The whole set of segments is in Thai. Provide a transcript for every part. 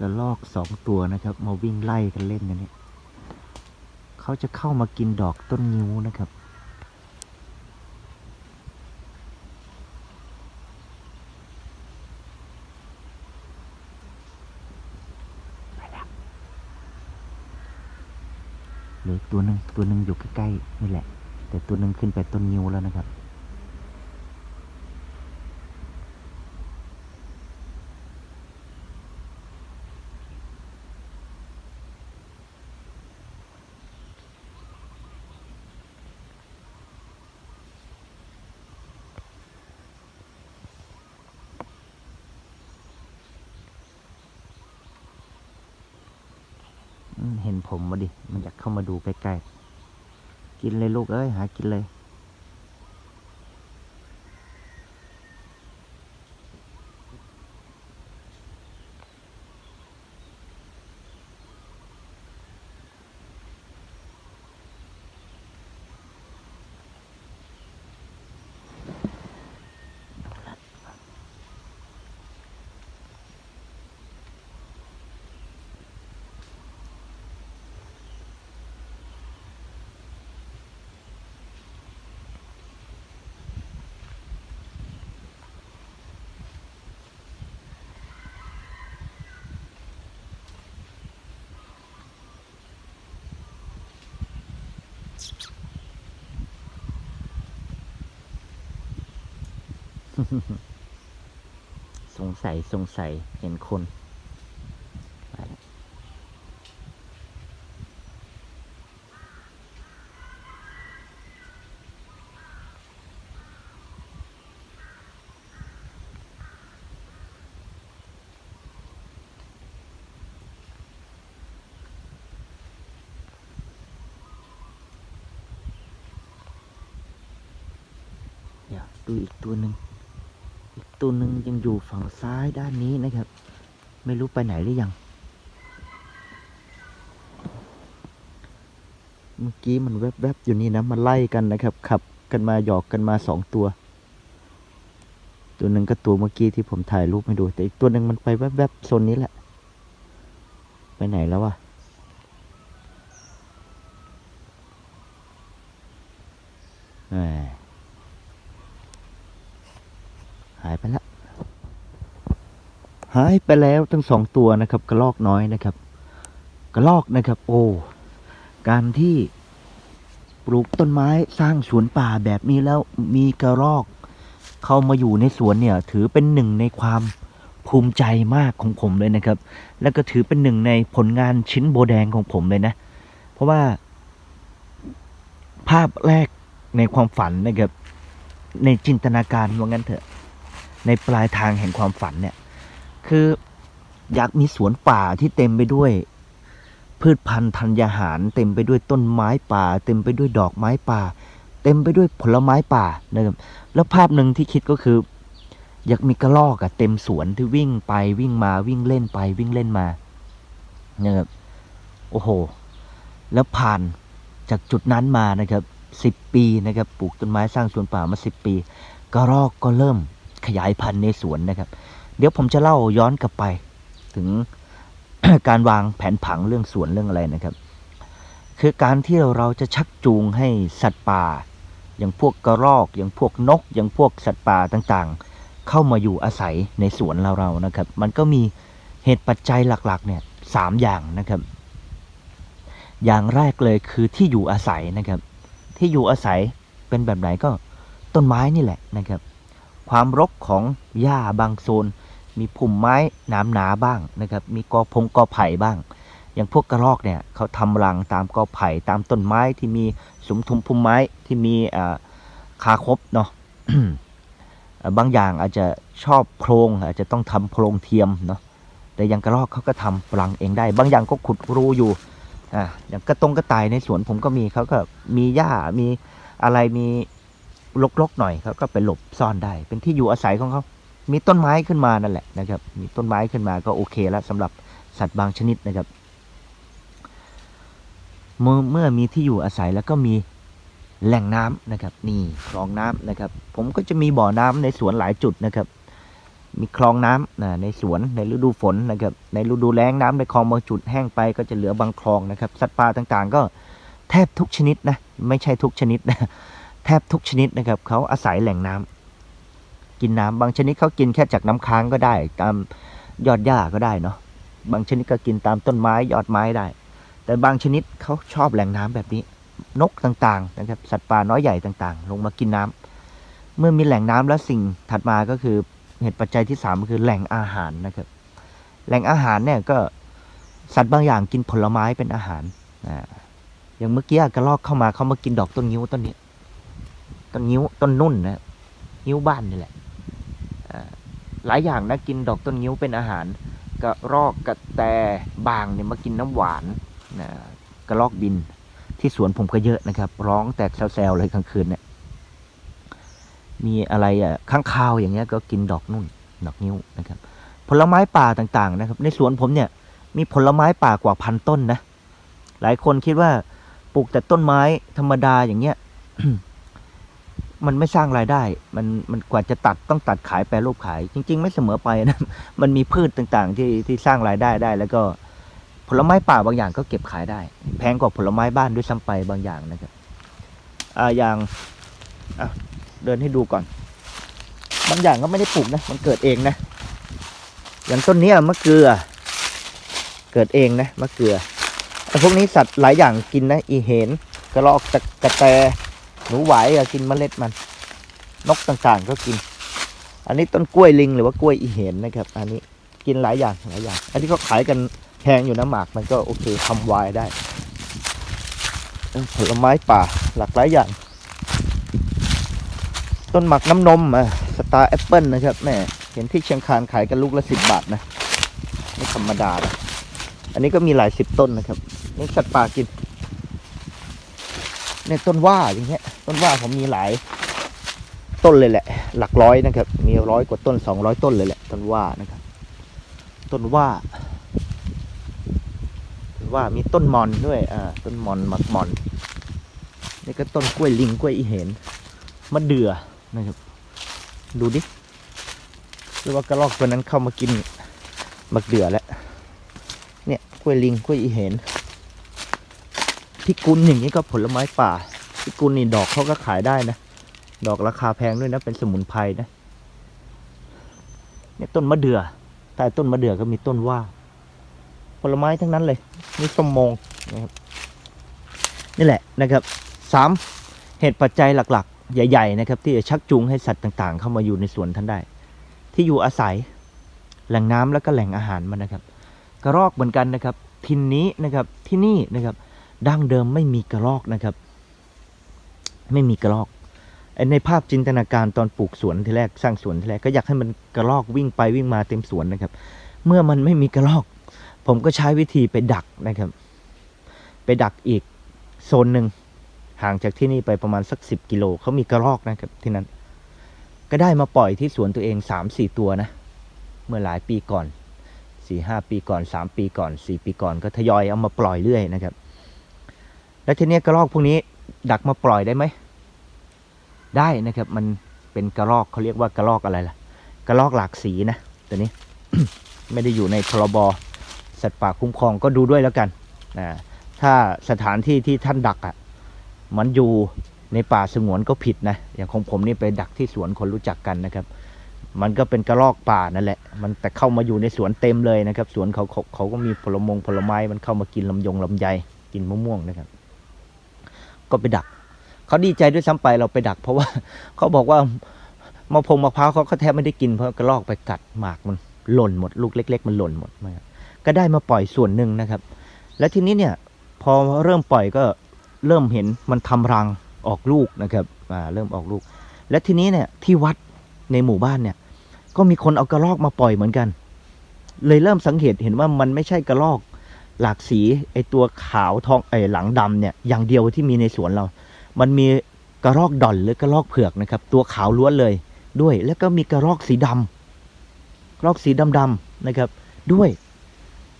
กระลอกสองตัวนะครับ มาวิ่งไล่กันเล่นกันเนี่ยเขาจะเข้ามากินดอกต้นงิ้วนะครับ เหลือตัวหนึ่งตัวหนึ่งอยู่ใกล้ๆนี่แหละ แต่ตัวหนึ่งขึ้นไปต้นงิ้วแล้วนะครับ เห็นผมมาดิ มันอยากเข้ามาดูใกล้ๆ กินเลยลูกเอ้ย หากินเลย สงสัยสงสัยเห็นคน ดูอีกตัวหนึ่งอีกตัวหนึ่งยังอยู่ฝั่งซ้ายด้านนี้นะครับ ไม่รู้ไปไหนหรือยัง เมื่อกี้มันแวบๆอยู่นี่นะมันไล่กันนะครับ ขับกันมาหยอกกันมาสองตัว ตัวหนึ่งก็ตัวเมื่อกี้ที่ผมถ่ายรูปให้ดู แต่อีกตัวหนึ่งมันไปแวบๆโซนนี้แหละ ไปไหนแล้ววะแหม หายไปแล้วหายไปแล้วทั้งสองตัวนะครับ กระลอกน้อยนะครับ กระลอกนะครับ โอ้การที่ปลูกต้นไม้สร้างสวนป่าแบบนี้แล้วมีกระรอก เข้ามาอยู่ในสวนเนี่ย ถือเป็นหนึ่งในความภูมิใจมากของผมเลยนะครับ แล้วก็ถือเป็นหนึ่งในผลงานชิ้นโบแดงของผมเลยนะ เพราะว่า ภาพแรกในความฝันนะครับ ในจินตนาการว่างั้นเถอะ ในปลายทางแห่งความฝันเนี่ย คืออยากมีสวนป่าที่เต็มไปด้วย พืชพันธุ์ธัญญาหาร เต็มไปด้วยต้นไม้ป่า เต็มไปด้วยดอกไม้ป่า เต็มไปด้วยผลไม้ป่านะครับแล้วภาพหนึ่งที่คิดก็คือ อยากมีกระรอกอะเต็มสวนที่วิ่งไปวิ่งมาวิ่งเล่นไปวิ่งเล่นมานะครับโอ้โห แล้วผ่านจากจุดนั้นมานะครับสิบปีนะครับปลูกต้นไม้สร้างสวนป่ามาสิบปี กระรอกก็เริ่ม ขยายพันธุ์ในสวนนะครับ เดี๋ยวผมจะเล่าย้อนกลับไป ถึงการวางแผนผังเรื่องสวนเรื่องอะไรนะครับ คือการที่เราจะชักจูงให้สัตว์ป่า อย่างพวกกระรอก อย่างพวกนก อย่างพวกสัตว์ป่าต่างๆ เข้ามาอยู่อาศัยในสวนเราเรานะครับ มันก็มีเหตุปัจจัยหลักๆเนี่ยสามอย่างนะครับ อย่างแรกเลยคือที่อยู่อาศัยนะครับ ที่อยู่อาศัยเป็นแบบไหนก็ต้นไม้นี่แหละนะครับ ความรกของหญ้าบางโซน มีพุ่มไม้หนามหนาบ้างนะครับ มีกอพงกอไผ่บ้าง อย่างพวกกระรอกเนี่ยเขาทำรังตามกอไผ่ตามต้นไม้ที่มีสมทุมพุ่มไม้ที่มีอ่าคาคบเนาะบางอย่างอาจจะชอบโพรงอาจจะต้องทำโพรงเทียมเนาะแต่อย่างกระรอกเขาก็ทำรังเองได้ บางอย่างก็ขุดรูอยู่อ่าอย่างกระตงกระต่ายในสวนผมก็มีเขาก็มีหญ้ามีอะไรมี รกๆหน่อยเขาก็ไปหลบซ่อนได้ เป็นที่อยู่อาศัยของเขา มีต้นไม้ขึ้นมานั่นแหละนะครับ มีต้นไม้ขึ้นมาก็โอเคแล้วสำหรับสัตว์บางชนิดนะครับ เมื่อเมื่อมีที่อยู่อาศัยแล้วก็มีแหล่งน้ำนะครับ นี่คลองน้ำนะครับ ผมก็จะมีบ่อน้ำในสวนหลายจุดนะครับ มีคลองน้ำนะในสวนในฤดูฝนนะครับ ในฤดูแล้งน้ำในคลองบางจุดแห้งไปก็จะเหลือบางคลองนะครับ สัตว์ป่าต่างๆ ก็แทบทุกชนิดนะ ไม่ใช่ทุกชนิดนะ ทบทุกชนิดนะครับเขาอาศัยแหล่งน้ำกินน้ำบางชนิดเขากินแค่จากน้ำค้างก็ได้ ตามยอดหญ้าก็ได้เนาะบางชนิดก็กินตามต้นไม้ยอดไม้ได้ แต่บางชนิดเขาชอบแหล่งน้ำแบบนี้ นกต่างๆนะครับสัตว์ป่าน้อยใหญ่ต่างๆ ลงมากินน้ำเมื่อมีแหล่งน้ำแล้วสิ่งถัดมาก็คือเหตุปัจจัยที่สามก็คือแหล่งอาหารนะครับ แหล่งอาหารเนี่ยก็สัตว์บางอย่างกินผลไม้เป็นอาหารอ่าอย่างเมื่อกี้กระรอกเข้ามาเขามากินดอกต้นงิ้วต้นนี้ ต้นงิ้วต้นนุ่นนะงิ้วบ้านนี่แหละหลายอย่างนะกินดอกต้นงิ้วเป็นอาหารกระรอกกระแตบางเนี่ยมากินน้ำหวานนะกระรอกบินที่สวนผมก็เยอะนะครับ ร้องแตกแซวๆเลยกลางคืนเนี่ยมีอะไรอะข้างคาวอย่างเงี้ยก็กินดอกนุ่นดอกนิ้วนะครับ ผลไม้ป่าต่างๆนะครับ ในสวนผมเนี่ยมีผลไม้ป่ากว่าพันต้นนะ หลายคนคิดว่าปลูกแต่ต้นไม้ธรรมดาอย่างเงี้ย มันไม่สร้างรายได้ มันมันกว่าจะตัดต้องตัดขายแปรรูปขาย จริง ๆ ไม่เสมอไปนะ มันมีพืชต่างๆ ที่ที่สร้างรายได้ได้ แล้วก็ผลไม้ป่าบางอย่างก็เก็บขายได้ แพงกว่าผลไม้บ้านด้วยซ้ำไปบางอย่างนะครับอ่าอย่างอะเดินให้ดูก่อน บางอย่างก็ไม่ได้ปลูกนะ มันเกิดเองนะ อย่างต้นนี้มะเกลือ เกิดเองนะมะเกลือพวกนี้สัตว์หลายอย่างกินนะ อีเห็นกระรอกตะกระแต หนูไหวอะกินเมล็ดมัน นกต่างๆก็กิน อันนี้ต้นกล้วยลิงหรือว่ากล้วยอีเห็นนะครับ อันนี้กินหลายอย่างหลายอย่าง อันนี้เขาขายกันแพงอยู่นะหมากมันก็โอเคทำวายได้ ผลไม้ป่าหลากหลายอย่าง ต้นหมักน้ำนมอะสตาร์แอปเปิลนะครับแม่เห็นที่เชียงคานขายกันลูกละสิบบาทนะไม่ธรรมดานะอันนี้ก็มีหลายสิบต้นนะครับ นี่สัตว์ป่ากินเนี่ยต้นว่าอย่างเงี้ย ต้นว่าผมมีหลายต้นเลยแหละ หลักร้อยนะครับ มีร้อยกว่าต้นสองร้อยต้นเลยแหละต้นว่านะครับ ต้นว่าต้นว่ามีต้นมอนด้วยอ่าต้นมอนหมักมอนนี่ก็ต้นกล้วยลิงกล้วยอีเห็นมะเดื่อนะครับ ดูดิหรือว่ากระรอกตัวนั้นเข้ามากินมะเดื่อแล้วเนี่ยกล้วยลิงกล้วยอีเห็นพิกุลอย่างนี้ก็ผลไม้ป่า พิกุลนี่ดอกเขาก็ขายได้นะ ดอกราคาแพงด้วยนะ เป็นสมุนไพรนะ เนี่ยต้นมะเดื่อใต้ต้นมะเดื่อก็มีต้นว่า ผลไม้ทั้งนั้นเลยมีสมโมงนะครับ นี่แหละนะครับสามเหตุปัจจัยหลักๆ ใหญ่ ๆ นะครับ ที่จะชักจูงให้สัตว์ต่างๆ เข้ามาอยู่ในสวนท่านได้ ที่อยู่อาศัยแหล่งน้ำแล้วก็แหล่งอาหารมันนะครับ กระรอกเหมือนกันนะครับ ทินนี้นะครับที่นี่นะครับดั้งเดิมไม่มีกระรอกนะครับ ไม่มีกระรอกในภาพจินตนาการตอนปลูกสวนทีแรกสร้างสวนทีแรกก็อยากให้มันกระรอกวิ่งไปวิ่งมาเต็มสวนนะครับ เมื่อมันไม่มีกระรอก ผมก็ใช้วิธีไปดักนะครับ ไปดักอีกโซนหนึ่งห่างจากที่นี่ไปประมาณสักสิบกิโลเขามีกระรอกนะครับที่นั้น ก็ได้มาปล่อยที่สวนตัวเองสามสี่ตัวนะ เมื่อหลายปีก่อนสี่ห้าปีก่อนสามปีก่อนสี่ปีก่อนก็ทยอยเอามาปล่อยเรื่อยนะครับ แล้วทีนี้กระรอกพวกนี้ ดักมาปล่อยได้ไหม ได้นะครับ มันเป็นกระรอกเขาเรียกว่ากระรอกอะไรล่ะ กระรอกหลากสีนะตัวนี้ ไม่ได้อยู่ในพรบสัตว์ป่าคุ้มครองก็ดูด้วยแล้วกันนะถ้าสถานที่ที่ท่านดักอะ มันอยู่ในป่าสงวนก็ผิดนะ อย่างของผมนี่ไปดักที่สวนคนรู้จักกันนะครับ มันก็เป็นกระรอกป่านั่นแหละ มันแต่เข้ามาอยู่ในสวนเต็มเลยนะครับ สวนเขาเขาเขาก็มีผลมงผลไม้ มันเข้ามากินลำยงลำไย กินมะม่วงนะครับ ก็ไปดักเขาดีใจด้วยซ้ำไปเราไปดัก เพราะว่าเขาบอกว่ามะพงมะพร้าวเขาก็แทบไม่ได้กินเพราะกระรอกไปกัดหมากมันหล่นหมดลูกเล็ก ๆ มันหล่นหมดนะครับก็ได้มาปล่อยส่วนหนึ่งนะครับ และทีนี้เนี่ยพอเริ่มปล่อยก็เริ่มเห็นมันทำรังออกลูกนะครับอ่าเริ่มออกลูก และทีนี้เนี่ยที่วัดในหมู่บ้านเนี่ย ก็มีคนเอากระรอกมาปล่อยเหมือนกัน เลยเริ่มสังเกตเห็นว่ามันไม่ใช่กระรอก หลากสีไอตัวขาวทองไอหลังดำเนี่ยอย่างเดียวที่มีในสวนเรา มันมีกระรอกดอนหรือกระรอกเผือกนะครับ ตัวขาวล้วนเลยด้วย แล้วก็มีกระรอกสีดำกระรอกสีดำๆนะครับ ด้วย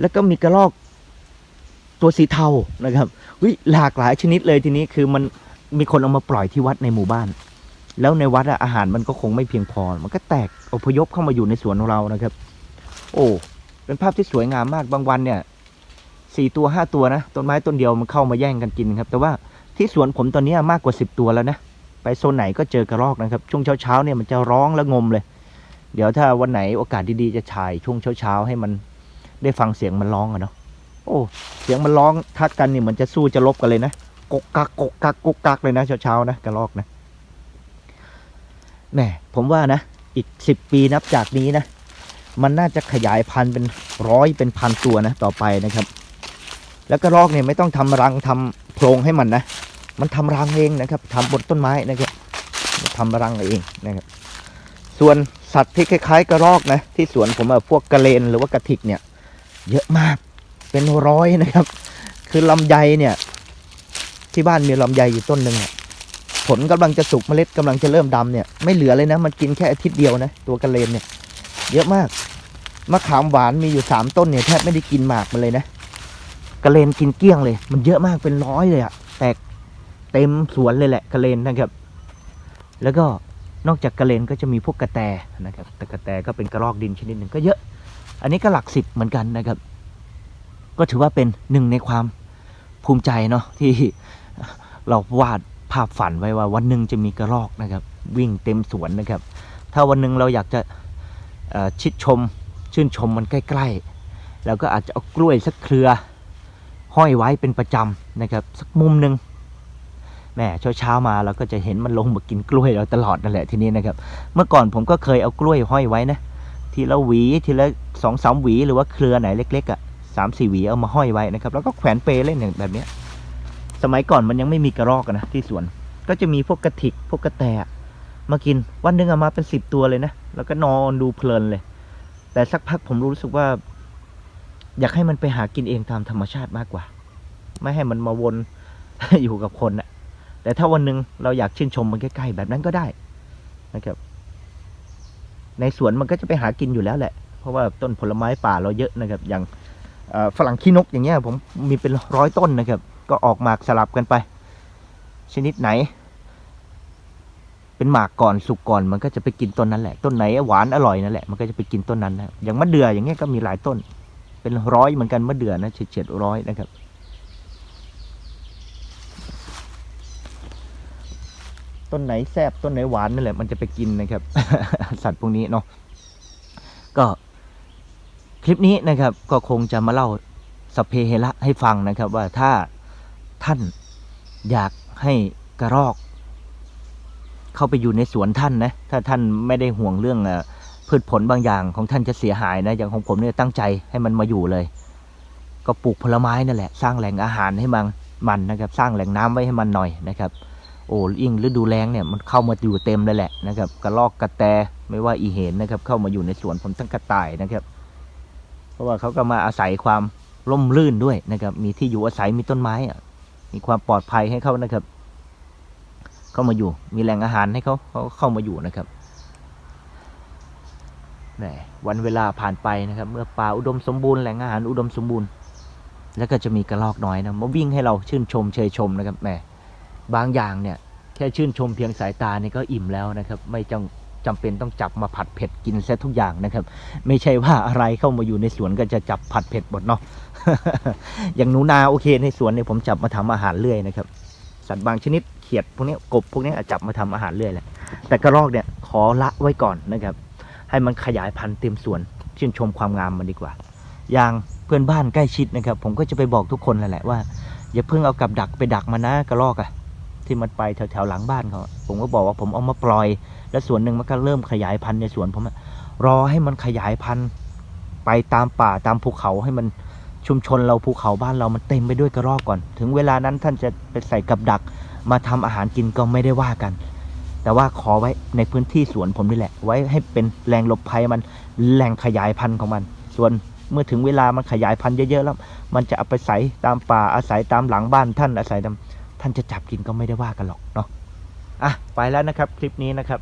แล้วก็มีกระรอกตัวสีเทานะครับวิหลากหลายชนิดเลยทีนี้คือมันมีคนเอามาปล่อยที่วัดในหมู่บ้าน แล้วในวัดอะอาหารมันก็คงไม่เพียงพอ มันก็แตกอพยพเข้ามาอยู่ในสวนของเรานะครับ โอ้เป็นภาพที่สวยงามมากบางวันเนี่ย สี่ตัวห้าตัวนะต้นไม้ต้นเดียวมันเข้ามาแย่งกันกินครับ แต่ว่าที่สวนผมตอนนี้มากกว่าสิบตัวแล้วนะไปโซนไหนก็เจอกระรอกนะครับ ช่วงเช้าๆเนี่ยมันจะร้องและงมเลย เดี๋ยวถ้าวันไหนโอกาสดีๆจะฉายช่วงเช้าๆให้มันได้ฟังเสียงมันร้องอะเนาะโอ้เสียงมันร้องทัดกันนี่มันจะสู้จะลบกันเลยนะกกกักกกกักกกกักเลยนะเช้าๆนะกระรอกนะแหมผมว่านะอีกสิบปีนับจากนี้นะ มันน่าจะขยายพันธุ์เป็นร้อยเป็นพันตัวนะต่อไปนะครับ แล้วกระรอกเนี่ยไม่ต้องทำรังทำโพรงให้มันนะ มันทำรังเองนะครับทำบนต้นไม้นะครับทำรังเองนะครับ ส่วนสัตว์ที่คล้ายๆ กระรอกนะที่สวนผมอะพวกกระเลนหรือว่ากระถิกเนี่ย เยอะมากเป็นร้อยนะครับ คือลำไยเนี่ย ที่บ้านมีลำไยอยู่ต้นหนึ่งผลกำลังจะสุกเมล็ดกำลังจะเริ่มดำเนี่ยไม่เหลือเลยนะ มันกินแค่อาทิตย์เดียวนะ ตัวกระเลนเนี่ย เยอะมากมะขามหวานมีอยู่สามต้นเนี่ยแทบไม่ได้กินหมากมันเลยนะ กระเลนกินเกลี้ยงเลย มันเยอะมากเป็นร้อยเลยอะแตกเต็มสวนเลยแหละกระเลนนะครับ แล้วก็นอกจากกระเลนก็จะมีพวกกระแตนะครับ แต่กระแตก็เป็นกระรอกดินชนิดหนึ่งก็เยอะ อันนี้ก็หลักสิบเหมือนกันนะครับ ก็ถือว่าเป็นหนึ่งในความภูมิใจเนาะที่เราวาดภาพฝันไว้ว่าวันหนึ่งจะมีกระรอกนะครับ วิ่งเต็มสวนนะครับ ถ้าวันหนึ่งเราอยากจะชิดชมชื่นชมมันใกล้ ๆ แล้วก็อาจจะเอากล้วยสักเครือ ห้อยไว้เป็นประจำนะครับ สักมุมหนึ่งแหมเช้าๆมาเราก็จะเห็นมันลงมากินกล้วยเราตลอดนั่นแหละทีนี้นะครับ เมื่อก่อนผมก็เคยเอากล้วยห้อยไว้นะทีละหวีทีละสองสามหวีหรือว่าเครือไหนเล็กๆอะสามสี่หวีเอามาห้อยไว้นะครับ แล้วก็แขวนเปเล่นอย่างแบบเนี้ยสมัยก่อนมันยังไม่มีกระรอกนะที่สวน ก็จะมีพวกกระถิกพวกกระแตมากินวันหนึ่งเอามาเป็นสิบตัวเลยนะแล้วก็นอนดูเพลินเลย แต่สักพักผมรู้สึกว่า อยากให้มันไปหากินเองตามธรรมชาติมากกว่า ไม่ให้มันมาวนอยู่กับคนอะแต่ถ้าวันหนึ่งเราอยากชื่นชมมันใกล้ๆแบบนั้นก็ได้นะครับ ในสวนมันก็จะไปหากินอยู่แล้วแหละ เพราะว่าต้นผลไม้ป่าเราเยอะนะครับ อย่างฝรั่งขี้นกอย่างเงี้ยผมมีเป็นร้อยต้นนะครับ ก็ออกหมากสลับกันไป ชนิดไหน เป็นหมากก่อนสุกก่อนมันก็จะไปกินต้นนั้นแหละ ต้นไหนหวานอร่อยนั่นแหละมันก็จะไปกินต้นนั้นนะอย่างมะเดื่ออย่างเงี้ยก็มีหลายต้น เป็นร้อยเหมือนกันมะเดื่อนะเฉียดๆร้อยนะครับ ต้นไหนแซบต้นไหนหวานนั่นแหละมันจะไปกินนะครับ สัตว์พวกนี้เนาะก็คลิปนี้นะครับก็คงจะมาเล่าสเพเฮระให้ฟังนะครับ ว่าถ้าท่านอยากให้กระรอก เข้าไปอยู่ในสวนท่านนะ ถ้าท่านไม่ได้ห่วงเรื่องออ พืชผลบางอย่างของท่านจะเสียหายนะอย่างของผมเนี่ยตั้งใจให้มันมาอยู่เลย ก็ปลูกผลไม้นั่นแหละ สร้างแหล่งอาหารให้มันมันนะครับ สร้างแหล่งน้ำไว้ให้มันหน่อยนะครับ โอ้ยิ่งฤดูแล้งเนี่ยมันเข้ามาอยู่เต็มเลยแหละนะครับกระรอกกระแตไม่ว่าอีเห็นนะครับ เข้ามาอยู่ในสวนผมตั้งกระต่ายนะครับ เพราะว่าเขาก็มาอาศัยความร่มรื่นด้วยนะครับ มีที่อยู่อาศัยมีต้นไม้มีความปลอดภัยให้เขานะครับ เข้ามาอยู่ มีแหล่งอาหารให้เขาเขาเข้ามาอยู่นะครับ แหมวันเวลาผ่านไปนะครับ เมื่อป่าอุดมสมบูรณ์แหล่งอาหารอุดมสมบูรณ์ แล้วก็จะมีกระรอกน้อยนะมาวิ่งให้เราชื่นชมเชยชมนะครับแหมบางอย่างเนี่ยแค่ชื่นชมเพียงสายตานี่ก็อิ่มแล้วนะครับ ไม่จำจำเป็นต้องจับมาผัดเผ็ดกินเซะทุกอย่างนะครับ ไม่ใช่ว่าอะไรเข้ามาอยู่ในสวนก็จะจับผัดเผ็ดหมดเนาะอย่างหนูนาโอเคในสวนเนี่ยผมจับมาทำอาหารเรื่อยนะครับ สัตว์บางชนิดเขียดพวกนี้กบพวกนี้จับมาทำอาหารเรื่อยแหละแต่กระรอกเนี่ยขอละไว้ก่อนนะครับ ให้มันขยายพันธุ์เต็มสวนชื่นชมความงามมันดีกว่า อย่างเพื่อนบ้านใกล้ชิดนะครับ ผมก็จะไปบอกทุกคนแหละว่า อย่าเพิ่งเอากับดักไปดักมานะกระรอกอะที่มันไปแถวๆหลังบ้านเขาผมก็บอกว่าผมเอามาปล่อย แล้วส่วนหนึ่งมันก็เริ่มขยายพันธุ์ในสวนผมรอให้มันขยายพันธุ์ไปตามป่าตามภูเขาให้มันชุมชนเราภูเขาบ้านเรามันเต็มไปด้วยกระรอกก่อน ถึงเวลานั้นท่านจะไปใส่กับดัก มาทำอาหารกินก็ไม่ได้ว่ากัน แต่ว่าขอไว้ในพื้นที่สวนผมนี่แหละ ไว้ให้เป็นแหล่งหลบภัยมันแหล่งขยายพันธุ์ของมัน ส่วนเมื่อถึงเวลามันขยายพันธุ์เยอะๆแล้ว มันจะเอาไปใส่ตามป่าอาศัยตามหลังบ้านท่านอาศัยตามท่านจะจับกินก็ไม่ได้ว่ากันหรอกเนาะอะไปแล้วนะครับคลิปนี้นะครับ